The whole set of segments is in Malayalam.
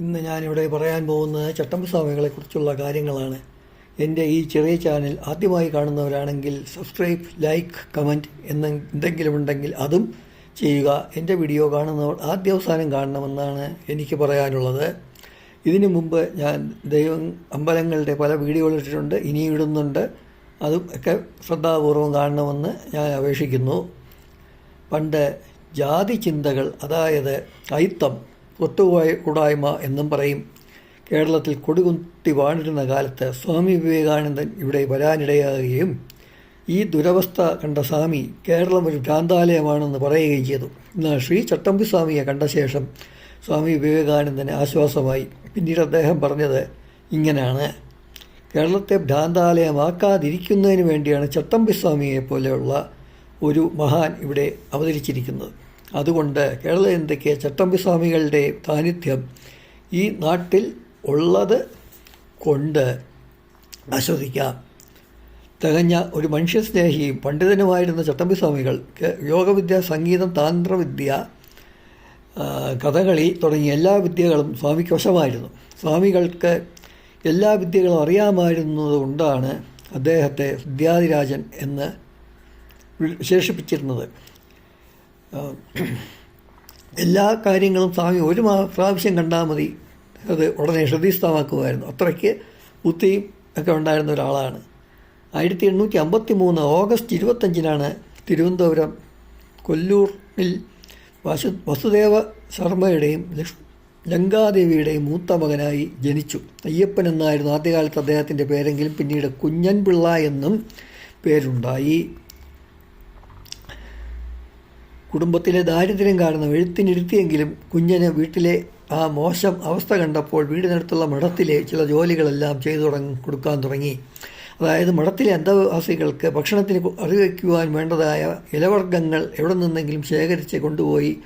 ഇന്ന് ഞാനിവിടെ പറയാൻ പോകുന്നത് ചട്ടമ്പസ്വാമികളെക്കുറിച്ചുള്ള കാര്യങ്ങളാണ്. എന്റെ ഈ ചെറിയ ചാനൽ ആദ്യമായി കാണുന്നവരാണെങ്കിൽ സബ്സ്ക്രൈബ് ലൈക്ക് കമന്റ് എന്ന എന്തെങ്കിലും ഉണ്ടെങ്കിൽ അതും ചെയ്യുക. എന്റെ വീഡിയോ കാണുന്നവർ ആദ്യ അവസാനം കാണണമെന്നാണ് എനിക്ക് പറയാനുള്ളത്. ഇതിനു മുമ്പ് ഞാൻ ദൈവം അമ്പലങ്ങളുടെ പല വീഡിയോകൾ ഇട്ടിട്ടുണ്ട്. ഇനി ഇടുന്നുണ്ട്. അതും ഒക്കെ ശ്രദ്ധാപൂർവം കാണണമെന്ന് ഞാൻ അപേക്ഷിക്കുന്നു. പണ്ട് ജാതി ചിന്തകൾ അതായത് അയിത്തം ഒത്തുകൂടായ്മ കൂടായ്മ എന്നും പറയും. കേരളത്തിൽ കൊടുകുത്തി വാണിരുന്ന കാലത്ത് സ്വാമി വിവേകാനന്ദൻ ഇവിടെ വരാനിടയാകുകയും ഈ ദുരവസ്ഥ കണ്ട സ്വാമി കേരളം ഒരു ഭ്രാന്താലയമാണെന്ന് പറയുകയും ചെയ്തു. എന്നാൽ ശ്രീ ചട്ടമ്പി സ്വാമിയെ കണ്ട ശേഷം സ്വാമി വിവേകാനന്ദന് ആശ്വാസമായി. പിന്നീട് അദ്ദേഹം പറഞ്ഞത് ഇങ്ങനെയാണ് കേരളത്തെ ഭ്രാന്താലയമാക്കാതിരിക്കുന്നതിന് വേണ്ടിയാണ് ചട്ടമ്പി സ്വാമിയെ പോലെയുള്ള ഒരു മഹാൻ ഇവിടെ അവതരിച്ചിരിക്കുന്നത്. അതുകൊണ്ട് കേരള ജനതയ്ക്ക് ചട്ടമ്പി സ്വാമികളുടെ സാന്നിധ്യം ഈ നാട്ടിൽ ഉള്ളത് കൊണ്ട് ആസ്വദിക്കാം തികഞ്ഞ ഒരു മനുഷ്യസ്നേഹിയും പണ്ഡിതനുമായിരുന്ന ചട്ടമ്പി സ്വാമികൾക്ക് യോഗവിദ്യ സംഗീതം താന്ത്രവിദ്യ കഥകളി തുടങ്ങിയ എല്ലാ വിദ്യകളും സ്വാമിക്ക് വശമായിരുന്നു. സ്വാമികൾക്ക് എല്ലാ വിദ്യകളും അറിയാമായിരുന്നതുകൊണ്ടാണ് അദ്ദേഹത്തെ വിദ്യാദിരാജൻ എന്ന് വിശേഷിപ്പിച്ചിരുന്നത്. എല്ലാ കാര്യങ്ങളും സ്വാമി ഒരു പ്രാവശ്യം കണ്ടാൽ മതി. അത് ഉടനെ ശ്രദ്ധിസ്ഥമാക്കുമായിരുന്നു അത്രയ്ക്ക് ബുദ്ധിയും ഒക്കെ ഉണ്ടായിരുന്ന ഒരാളാണ്. ആയിരത്തി എണ്ണൂറ്റി അമ്പത്തി മൂന്ന് ഓഗസ്റ്റ് ഇരുപത്തഞ്ചിനാണ് തിരുവനന്തപുരം കൊല്ലൂരിൽ വസു വസുദേവ ശർമ്മയുടെയും ലങ്കാദേവിയുടെയും മൂത്ത മകനായി ജനിച്ചു. അയ്യപ്പൻ എന്നായിരുന്നു ആദ്യകാലത്ത് അദ്ദേഹത്തിന്റെ പേരെങ്കിലും പിന്നീട് കുഞ്ഞൻപിള്ള എന്നും പേരുണ്ടായി. കുടുംബത്തിലെ ദാരിദ്ര്യം കാരണം എഴുത്തിനിരുത്തിയെങ്കിലും കുഞ്ഞന് വീട്ടിലെ ആ മോശം അവസ്ഥ കണ്ടപ്പോൾ വീടിനടുത്തുള്ള മഠത്തിലെ ചില ജോലികളെല്ലാം ചെയ്തു തുടങ്ങി കൊടുക്കാൻ തുടങ്ങി. അതായത് മഠത്തിലെ അന്തവാസികൾക്ക് ഭക്ഷണത്തിന് അറിവയ്ക്കുവാൻ വേണ്ടതായ ഇലവർഗങ്ങൾ എവിടെ നിന്നെങ്കിലും ശേഖരിച്ച് കൊണ്ടുപോയി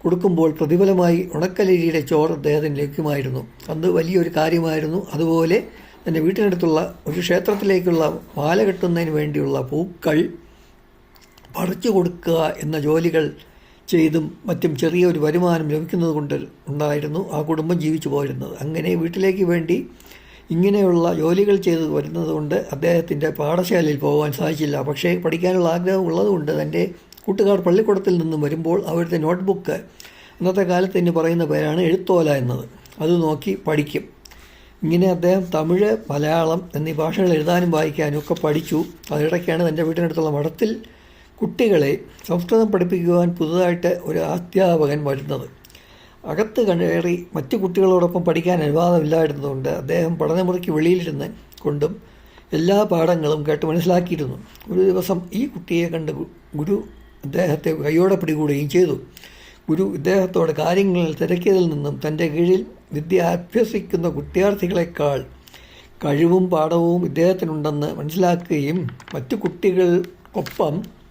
കൊടുക്കുമ്പോൾ പ്രതിഫലമായി ഉണക്കലരിയുടെ ചോറ് അദ്ദേഹത്തിന് ലഭ്യമായിരുന്നു. അത് വലിയൊരു കാര്യമായിരുന്നു. അതുപോലെ തന്നെ വീട്ടിനടുത്തുള്ള ഒരു ക്ഷേത്രത്തിലേക്കുള്ള മാല കെട്ടുന്നതിന് വേണ്ടിയുള്ള പൂക്കൾ പറിച്ചു കൊടുക്കുക എന്ന ജോലികൾ ചെയ്തും മറ്റും ചെറിയൊരു വരുമാനം ലഭിക്കുന്നത് കൊണ്ട് ഉണ്ടായിരുന്നു ആ കുടുംബം ജീവിച്ചു പോയിരുന്നത്. അങ്ങനെ വീട്ടിലേക്ക് വേണ്ടി ഇങ്ങനെയുള്ള ജോലികൾ ചെയ്ത് വരുന്നത് കൊണ്ട് അദ്ദേഹത്തിന്റെ പാഠശാലയിൽ പോകാൻ സാധിച്ചില്ല. പക്ഷേ പഠിക്കാനുള്ള ആഗ്രഹം ഉള്ളതുകൊണ്ട് തന്റെ കൂട്ടുകാർ പള്ളിക്കൂടത്തിൽ നിന്നും വരുമ്പോൾ അവരുടെ നോട്ട്ബുക്ക് അന്നത്തെ കാലത്ത് ഇനി പറയുന്ന പേരാണ് എഴുത്തോല എന്നത്. അത് നോക്കി പഠിക്കും. ഇങ്ങനെ അദ്ദേഹം തമിഴ് മലയാളം എന്നീ ഭാഷകൾ എഴുതാനും വായിക്കാനും ഒക്കെ പഠിച്ചു. അതിനിടയ്ക്കാണ് തന്റെ വീട്ടിനടുത്തുള്ള മഠത്തിൽ കുട്ടികളെ സംസ്കൃതം പഠിപ്പിക്കുവാൻ പുതുതായിട്ട് ഒരു അധ്യാപകൻ വരുന്നത്. അകത്ത് കയറി മറ്റു കുട്ടികളോടൊപ്പം പഠിക്കാൻ അനുവാദമില്ലായിരുന്നതുകൊണ്ട് അദ്ദേഹം പഠനമുറിക്ക് വെളിയിലിരുന്ന് കൊണ്ടും എല്ലാ പാഠങ്ങളും കേട്ട് മനസ്സിലാക്കിയിരുന്നു. ഒരു ദിവസം ഈ കുട്ടിയെ കണ്ട് ഗുരു അദ്ദേഹത്തെ കൈയോടെ പിടികൂടുകയും ചെയ്തു. ഗുരു ഇദ്ദേഹത്തോട് കാര്യങ്ങളിൽ തിരക്കിയതിൽ നിന്നും തന്റെ കീഴിൽ വിദ്യ അഭ്യസിക്കുന്ന കുട്ടിയാർത്ഥികളെക്കാൾ കഴിവും പാഠവും ഇദ്ദേഹത്തിനുണ്ടെന്ന് മനസ്സിലാക്കുകയും മറ്റു കുട്ടികൾക്കൊപ്പം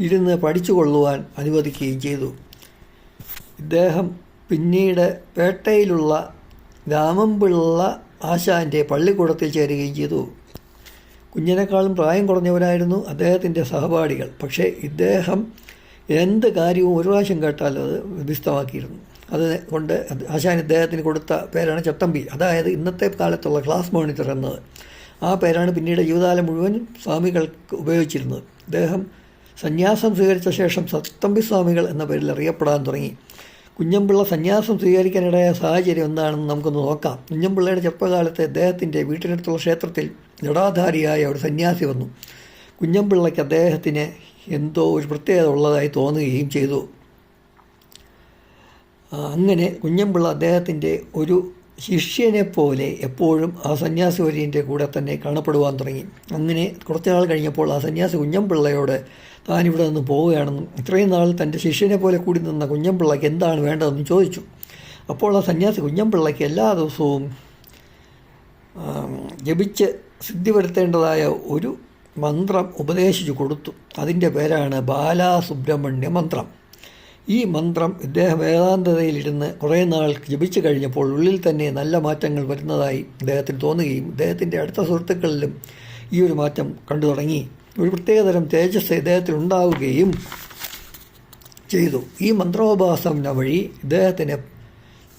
ഇരുന്ന് പഠിച്ചു കൊള്ളുവാൻ അനുവദിക്കുകയും ചെയ്തു. ഇദ്ദേഹം പിന്നീട് പേട്ടയിലുള്ള രാമൻപിള്ള ആശാന്റെ പള്ളിക്കൂടത്തിൽ ചേരുകയും ചെയ്തു. കുഞ്ഞിനേക്കാളും പ്രായം കുറഞ്ഞവരായിരുന്നു അദ്ദേഹത്തിന്റെ സഹപാഠികൾ. പക്ഷേ ഇദ്ദേഹം എന്ത് കാര്യവും ഒരു പ്രാവശ്യം കേട്ടാൽ അത് വ്യത്യസ്തമാക്കിയിരുന്നു. അതുകൊണ്ട് ആശാൻ ഇദ്ദേഹത്തിന് കൊടുത്ത പേരാണ് ചട്ടമ്പി അതായത് ഇന്നത്തെ കാലത്തുള്ള ക്ലാസ് മോണിറ്റർ എന്നത്. ആ പേരാണ് പിന്നീട് ജീവിതകാലം മുഴുവൻ സ്വാമികൾ ഉപയോഗിച്ചിരുന്നത്. ഇദ്ദേഹം സന്യാസം സ്വീകരിച്ച ശേഷം സത്തമ്പി സ്വാമികൾ എന്ന പേരിൽ അറിയപ്പെടാൻ തുടങ്ങി. കുഞ്ഞമ്പിള്ള സന്യാസം സ്വീകരിക്കാനിടയായ സാഹചര്യം എന്താണെന്ന് നമുക്കൊന്ന് നോക്കാം. കുഞ്ഞമ്പിള്ളയുടെ ചെറുപ്പകാലത്ത് അദ്ദേഹത്തിന്റെ വീട്ടിനടുത്തുള്ള ക്ഷേത്രത്തിൽ ജടാധാരിയായ ഒരു സന്യാസി വന്നു. കുഞ്ഞമ്പിള്ളയ്ക്ക് അദ്ദേഹത്തിന് എന്തോ ഒരു പ്രത്യേകത ഉള്ളതായി തോന്നുകയും ചെയ്തു. അങ്ങനെ കുഞ്ഞമ്പിള്ള അദ്ദേഹത്തിന്റെ ഒരു ശിഷ്യനെ പോലെ എപ്പോഴും ആ സന്യാസി വര്യന്റെ കൂടെ തന്നെ കാണപ്പെടുവാൻ തുടങ്ങി. അങ്ങനെ കുറച്ച് നാൾ കഴിഞ്ഞപ്പോൾ ആ സന്യാസി കുഞ്ഞമ്പിള്ളയോട് താൻ ഇവിടെ നിന്ന് പോവുകയാണെന്നും ഇത്രയും നാൾ തന്റെ ശിഷ്യനെ പോലെ കൂടി നിന്ന കുഞ്ഞമ്പിള്ളയ്ക്ക് എന്താണ് വേണ്ടതെന്നും ചോദിച്ചു. അപ്പോൾ ആ സന്യാസി കുഞ്ഞമ്പിള്ളയ്ക്ക് എല്ലാ ദിവസവും ജപിച്ച് സിദ്ധി വരുത്തേണ്ടതായ ഒരു മന്ത്രം ഉപദേശിച്ചു കൊടുത്തു. അതിന്റെ പേരാണ് ബാലാസുബ്രഹ്മണ്യ മന്ത്രം. ഈ മന്ത്രം ഇദ്ദേഹം വേദാന്തതയിലിരുന്ന് കുറേ നാൾ ജപിച്ചു കഴിഞ്ഞപ്പോൾ ഉള്ളിൽ തന്നെ നല്ല മാറ്റങ്ങൾ വരുന്നതായി ഇദ്ദേഹത്തിന് തോന്നുകയും ഇദ്ദേഹത്തിന്റെ അടുത്ത സുഹൃത്തുക്കളിലും ഈ ഒരു മാറ്റം കണ്ടു തുടങ്ങി. ഒരു പ്രത്യേകതരം തേജസ് ഇദ്ദേഹത്തിൽ ഉണ്ടാവുകയും ചെയ്തു. ഈ മന്ത്രോപാസന വഴി ഇദ്ദേഹത്തിന്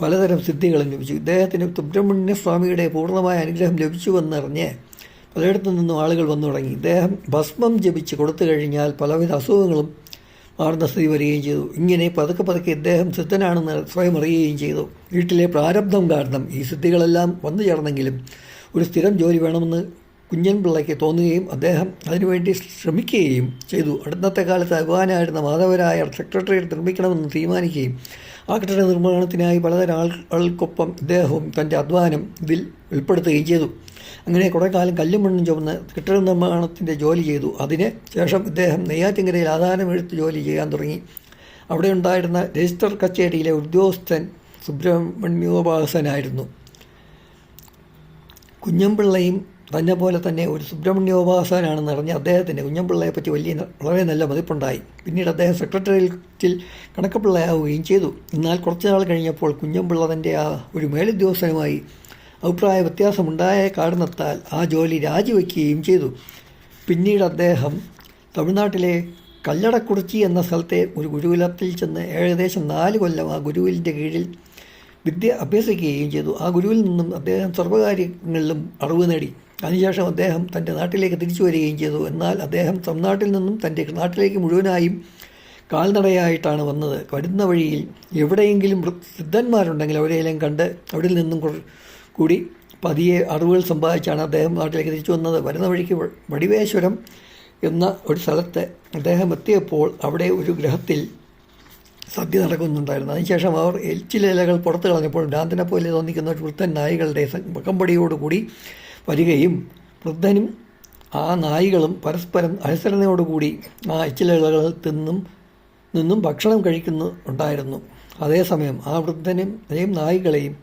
പലതരം സിദ്ധികളും ലഭിച്ചു. ഇദ്ദേഹത്തിന് സുബ്രഹ്മണ്യ സ്വാമിയുടെ പൂർണമായ അനുഗ്രഹം ലഭിച്ചുവെന്നറിഞ്ഞ് പലയിടത്തു നിന്നും ആളുകൾ വന്നു തുടങ്ങി. ഇദ്ദേഹം ഭസ്മം ജപിച്ച് കൊടുത്തു കഴിഞ്ഞാൽ പലവിധ അസുഖങ്ങളും മാറുന്ന വരികയും ചെയ്തു. ഇങ്ങനെ പതുക്കെ പതുക്കെ ഇദ്ദേഹം സിദ്ധനാണെന്ന് സ്വയം അറിയുകയും ചെയ്തു. വീട്ടിലെ പ്രാരബ്ധം കാരണം ഈ സിദ്ധികളെല്ലാം വന്നു ചേർന്നെങ്കിലും ഒരു സ്ഥിരം ജോലി വേണമെന്ന് കുഞ്ഞൻ പിള്ളയ്ക്ക് തോന്നുകയും അദ്ദേഹം അതിനുവേണ്ടി ശ്രമിക്കുകയും ചെയ്തു. അടുത്തത്തെ കാലത്ത് അഭിമാനായിരുന്ന മാധവരായ സെക്രട്ടറിയേറ്റ് നിർമ്മിക്കണമെന്ന് തീരുമാനിക്കുകയും ആ കെട്ടിട നിർമ്മാണത്തിനായി പലതരം ആളുകൾക്കൊപ്പം ഇദ്ദേഹവും തന്റെ അധ്വാനം ഇതിൽ ഉൾപ്പെടുത്തുകയും ചെയ്തു. അങ്ങനെ കുറേ കാലം കല്ലും മണ്ണും ചുമന്ന് കെട്ടിട നിർമ്മാണത്തിന്റെ ജോലി ചെയ്തു. അതിന് ശേഷം ഇദ്ദേഹം നെയ്യാറ്റിങ്കരയിൽ ആധാരം എഴുത്ത് ജോലി ചെയ്യാൻ തുടങ്ങി. അവിടെ ഉണ്ടായിരുന്ന രജിസ്റ്റർ കച്ചേരിയിലെ ഉദ്യോഗസ്ഥൻ സുബ്രഹ്മണ്യോപാസനായിരുന്നു കുഞ്ഞമ്പിള്ളയും തന്നെ പോലെ തന്നെ ഒരു സുബ്രഹ്മണ്യോപാസനാണെന്ന് അറിഞ്ഞ് അദ്ദേഹത്തിന് കുഞ്ഞമ്പിള്ളയെ പറ്റി വലിയ വളരെ നല്ല മതിപ്പുണ്ടായി. പിന്നീട് അദ്ദേഹം സെക്രട്ടേറിയറ്റിൽ കണക്കപ്പിള്ളയാവുകയും ചെയ്തു. എന്നാൽ കുറച്ചുനാൾ കഴിഞ്ഞപ്പോൾ കുഞ്ഞമ്പിള്ള തന്റെ ആ ഒരു മേലുദ്യോഗസ്ഥനുമായി അഭിപ്രായ വ്യത്യാസമുണ്ടായ കാരണത്താൽ ആ ജോലി രാജിവെക്കുകയും ചെയ്തു. പിന്നീട് അദ്ദേഹം തമിഴ്നാട്ടിലെ കല്ലടക്കുറിച്ചി എന്ന സ്ഥലത്തെ ഒരു ഗുരുകുലത്തിൽ ചെന്ന് ഏകദേശം നാല് കൊല്ലം ആ ഗുരുവിന്റെ കീഴിൽ വിദ്യ അഭ്യസിക്കുകയും ചെയ്തു. ആ ഗുരുവിൽ നിന്നും അദ്ദേഹം സർവകാര്യങ്ങളിലും അറിവ് നേടി. അതിനുശേഷം അദ്ദേഹം തന്റെ നാട്ടിലേക്ക് തിരിച്ചു വരികയും ചെയ്തു. എന്നാൽ അദ്ദേഹം തമിഴ്നാട്ടിൽ നിന്നും തന്റെ നാട്ടിലേക്ക് മുഴുവനായും കാൽനടയായിട്ടാണ് വന്നത്. വരുന്ന വഴിയിൽ എവിടെയെങ്കിലും സിദ്ധന്മാരുണ്ടെങ്കിൽ അവരെയെല്ലാം കണ്ട് അവിടെ നിന്നും കൂടി പതിയെ അറിവുകൾ സമ്പാദിച്ചാണ് അദ്ദേഹം നാട്ടിലേക്ക് തിരിച്ചു വന്നത്. വരുന്ന വഴിക്ക് വടിവേശ്വരം എന്ന ഒരു സ്ഥലത്ത് അദ്ദേഹം എത്തിയപ്പോൾ അവിടെ ഒരു ഗ്രഹത്തിൽ സദ്യ നടക്കുന്നുണ്ടായിരുന്നു. അതിനുശേഷം അവർ എച്ചില പുറത്ത് കളഞ്ഞപ്പോൾ ഭ്രാന്തനെ പോലെ തോന്നിക്കുന്ന വൃദ്ധൻ നായികളുടെ മുഖമ്പടിയോടുകൂടി വരികയും വൃദ്ധനും ആ നായികളും പരസ്പരം അനുസരണയോടുകൂടി ആ എച്ചിലകൾ തിന്നും നിന്നും ഭക്ഷണം കഴിക്കുന്നു ഉണ്ടായിരുന്നു. അതേസമയം ആ വൃദ്ധനും അതേം നായികളെയും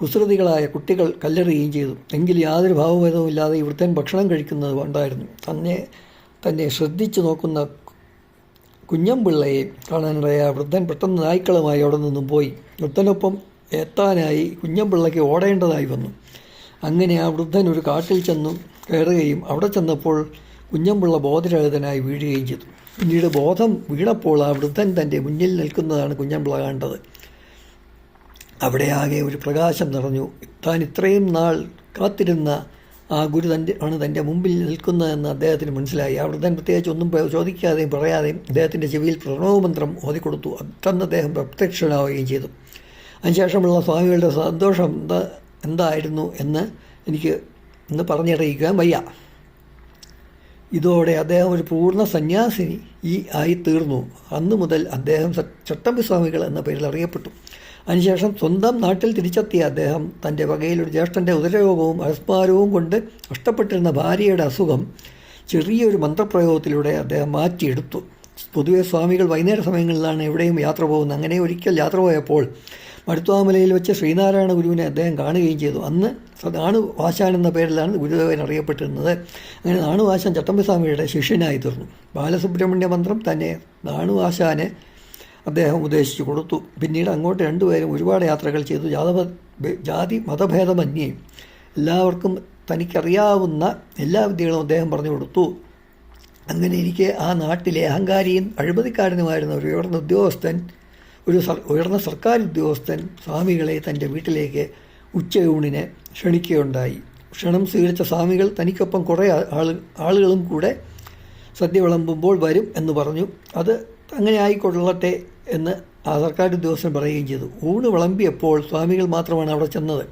കുസൃതികളായ കുട്ടികൾ കല്ലെറിയുകയും ചെയ്തു. എങ്കിൽ യാതൊരു ഭാവഭേദവുമില്ലാതെ ഇവിടുത്തെ ഭക്ഷണം കഴിക്കുന്നത് ഉണ്ടായിരുന്നു. തന്നെ തന്നെ ശ്രദ്ധിച്ചു നോക്കുന്ന കുഞ്ഞമ്പിള്ളയെ കാണാനിടയ വൃദ്ധൻ പെട്ടെന്ന് നായ്ക്കളുമായി അവിടെ നിന്നും പോയി. വൃദ്ധനൊപ്പം എത്താനായി കുഞ്ഞമ്പിള്ളയ്ക്ക് ഓടേണ്ടതായി വന്നു. അങ്ങനെ ആ വൃദ്ധൻ ഒരു കാട്ടിൽ ചെന്നു കയറുകയും അവിടെ ചെന്നപ്പോൾ കുഞ്ഞമ്പിള്ള ബോധരഹിതനായി വീഴുകയും ചെയ്തു. പിന്നീട് ബോധം വീണപ്പോൾ ആ വൃദ്ധൻ തന്റെ മുന്നിൽ നിൽക്കുന്നതാണ് കുഞ്ഞമ്പിള്ള കണ്ടത്. അവിടെ ആകെ ഒരു പ്രകാശം നിറഞ്ഞു. താൻ ഇത്രയും നാൾ കാത്തിരുന്ന ആ ഗുരു തന്റെ ആണ് തന്റെ മുമ്പിൽ നിൽക്കുന്നതെന്ന് അദ്ദേഹത്തിന് മനസ്സിലായി. അവിടെ തന്നെ പ്രത്യേകിച്ച് ഒന്നും ചോദിക്കാതെയും പറയാതെയും അദ്ദേഹത്തിന്റെ ചെവിയിൽ പ്രണവമന്ത്രം ഓതിക്കൊടുത്തു. അത്തന്ന് അദ്ദേഹം പ്രത്യക്ഷനാവുകയും ചെയ്തു. അതിനുശേഷമുള്ള സ്വാമികളുടെ സന്തോഷം എന്താ എന്തായിരുന്നു എന്ന് എനിക്ക് ഇന്ന് പറഞ്ഞറിയിക്കാൻ വയ്യ. ഇതോടെ അദ്ദേഹം ഒരു പൂർണ സന്യാസിനി ഈ ആയി തീർന്നു. അന്നു മുതൽ അദ്ദേഹം ചട്ടമ്പി സ്വാമികൾ എന്ന പേരിൽ അറിയപ്പെട്ടു. അതിനുശേഷം സ്വന്തം നാട്ടിൽ തിരിച്ചെത്തിയ അദ്ദേഹം തന്റെ വകയിൽ ഒരു ജ്യേഷ്ഠന്റെ ഉദരയോഗവും അസ്മാരവും കൊണ്ട് നഷ്ടപ്പെട്ടിരുന്ന ഭാര്യയുടെ അസുഖം ചെറിയൊരു മന്ത്രപ്രയോഗത്തിലൂടെ അദ്ദേഹം മാറ്റിയെടുത്തു. പൊതുവെ സ്വാമികൾ വൈകുന്നേര സമയങ്ങളിലാണ് എവിടെയും യാത്ര പോകുന്നത്. അങ്ങനെ ഒരിക്കൽ യാത്ര പോയപ്പോൾ മടുത്തുവാമലയിൽ വെച്ച് ശ്രീനാരായണ ഗുരുവിനെ അദ്ദേഹം കാണുകയും ചെയ്തു. അന്ന് നാണു വാശാൻ എന്ന പേരിലാണ് ഗുരുദേവൻ അറിയപ്പെട്ടിരുന്നത്. അങ്ങനെ നാണുവാശാൻ ചട്ടമ്പസ്വാമിയുടെ ശിഷ്യനായി തീർന്നു. ബാലസുബ്രഹ്മണ്യ മന്ത്രം തന്നെ നാണുവാശാനെ അദ്ദേഹം ഉദ്ദേശിച്ചു കൊടുത്തു. പിന്നീട് അങ്ങോട്ട് രണ്ടുപേരും ഒരുപാട് യാത്രകൾ ചെയ്തു. ജാതവ ജാതി മതഭേദമന്യേ എല്ലാവർക്കും തനിക്കറിയാവുന്ന എല്ലാ വിദ്യകളും അദ്ദേഹം പറഞ്ഞു കൊടുത്തു. അങ്ങനെ എനിക്ക് ആ നാട്ടിലെ അഹങ്കാരിയും അഴിമതിക്കാരനുമായിരുന്ന ഒരു ഉയർന്ന ഉദ്യോഗസ്ഥൻ ഒരു ഉയർന്ന സർക്കാർ ഉദ്യോഗസ്ഥൻ സ്വാമികളെ തന്റെ വീട്ടിലേക്ക് ഉച്ചയൂണിന് ക്ഷണിക്കുകയുണ്ടായി. ക്ഷണം സ്വീകരിച്ച സ്വാമികൾ തനിക്കൊപ്പം കുറേ ആൾ ആളുകളും കൂടെ സദ്യ വിളമ്പുമ്പോൾ വരും എന്ന് പറഞ്ഞു. അത് അങ്ങനെ ആയിക്കൊള്ളട്ടെ എന്ന് സർക്കാർ ഉദ്യോഗസ്ഥൻ പറയുകയും ചെയ്തു. ഊണ് വിളമ്പിയപ്പോൾ സ്വാമികൾ മാത്രമാണ് അവിടെ ചെന്നത്.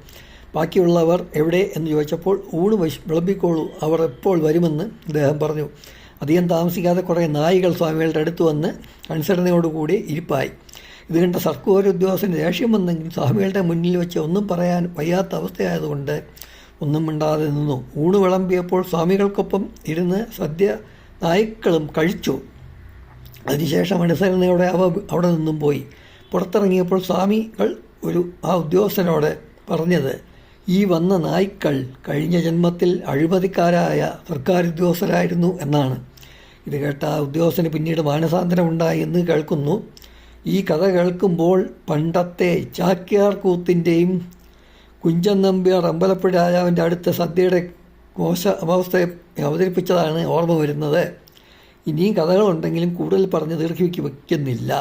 ബാക്കിയുള്ളവർ എവിടെ എന്ന് ചോദിച്ചപ്പോൾ ഊണ് വിളമ്പിക്കോളൂ അവർ എപ്പോൾ വരുമെന്ന് അദ്ദേഹം പറഞ്ഞു. അധികം താമസിക്കാതെ കുറേ നായികൾ സ്വാമികളുടെ അടുത്ത് വന്ന് അനുസരണയോടുകൂടി ഇരിപ്പായി. ഇത് കണ്ട സർക്കാർ ഉദ്യോഗസ്ഥന് ദേഷ്യം വന്നെങ്കിൽ സ്വാമികളുടെ മുന്നിൽ വെച്ച് ഒന്നും പറയാൻ വയ്യാത്ത അവസ്ഥയായതുകൊണ്ട് ഒന്നും മിണ്ടാതെ നിന്നു. ഊണ് വിളമ്പിയപ്പോൾ സ്വാമികൾക്കൊപ്പം ഇരുന്ന് സദ്യ നായ്ക്കളും കഴിച്ചു. അതിനുശേഷം അനുസരണയോടെ അവ അവിടെ നിന്നും പോയി. പുറത്തിറങ്ങിയപ്പോൾ സ്വാമികൾ ഒരു ആ ഉദ്യോഗസ്ഥനോട് പറഞ്ഞത് ഈ വന്ന നായ്ക്കൾ കഴിഞ്ഞ ജന്മത്തിൽ അഴിമതിക്കാരായ സർക്കാർ ഉദ്യോഗസ്ഥരായിരുന്നു എന്നാണ്. ഇത് കേട്ട ആ ഉദ്യോഗസ്ഥന് പിന്നീട് മാനസാന്തരമുണ്ടായി എന്ന് കേൾക്കുന്നു. ഈ കഥ കേൾക്കുമ്പോൾ പണ്ടത്തെ ചാക്യാർ കൂത്തിന്റെയും കുഞ്ചൻ നമ്പ്യാർ അമ്പലപ്പുഴ രാജാവിന്റെ അടുത്ത സദ്യയുടെ മോശ അവസ്ഥയെ അവതരിപ്പിച്ചതാണ് ഓർമ്മ വരുന്നത്. ഇനിയും കഥകളുണ്ടെങ്കിലും കൂടുതൽ പറഞ്ഞ് ദീർഘിപ്പിക്കുന്നില്ല